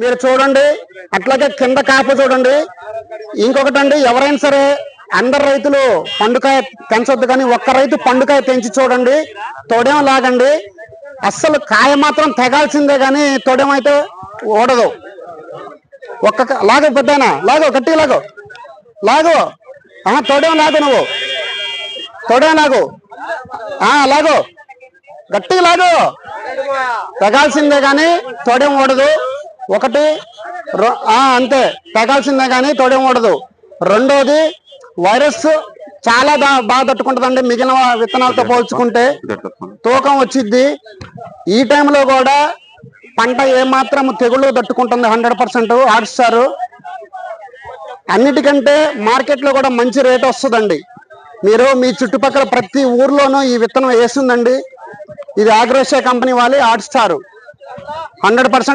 మీరు చూడండి. అట్లాగే కింద కాపు చూడండి. ఇంకొకటండి ఎవరైనా సరే అందరు రైతులు పండుకాయ పెంచొద్దు కానీ ఒక్క రైతు పండుకాయ పెంచి చూడండి. తొడేం లాగండి. అస్సలు కాయ మాత్రం తెగాల్సిందే కానీ తొడేం అయితే ఓడదు ఒక్క లాగో పెద్దనా లాగు గట్టిగా లాగు. లాగు. ఆ తొడేం లాగు నువ్వు. తొడేం లాగు. ఆ లాగు. గట్టిగా లాగు. తెగాల్సిందే కానీ తొడేం ఓడదు ఒకటి అంతే. తెగాల్సిందే కానీ తొడేం ఓడదు రెండోది వైరస్ చాలా బాగా తట్టుకుంటుందండి. మిగిలిన విత్తనాలతో పోల్చుకుంటే తూకం వచ్చిద్ది. ఈ టైంలో కూడా పంట ఏమాత్రం తెగుళ్ళు తట్టుకుంటుంది హండ్రెడ్ పర్సెంట్. ఆడిస్తారు అన్నిటికంటే మార్కెట్లో కూడా మంచి రేట్ వస్తుందండి. మీరు మీ చుట్టుపక్కల ప్రతి ఊర్లోనూ ఈ విత్తనం వేస్తుందండి. ఇది ఆగ్రోషియా కంపెనీ వాళ్ళు ఆడిస్తారు హండ్రెడ్ పర్సెంట్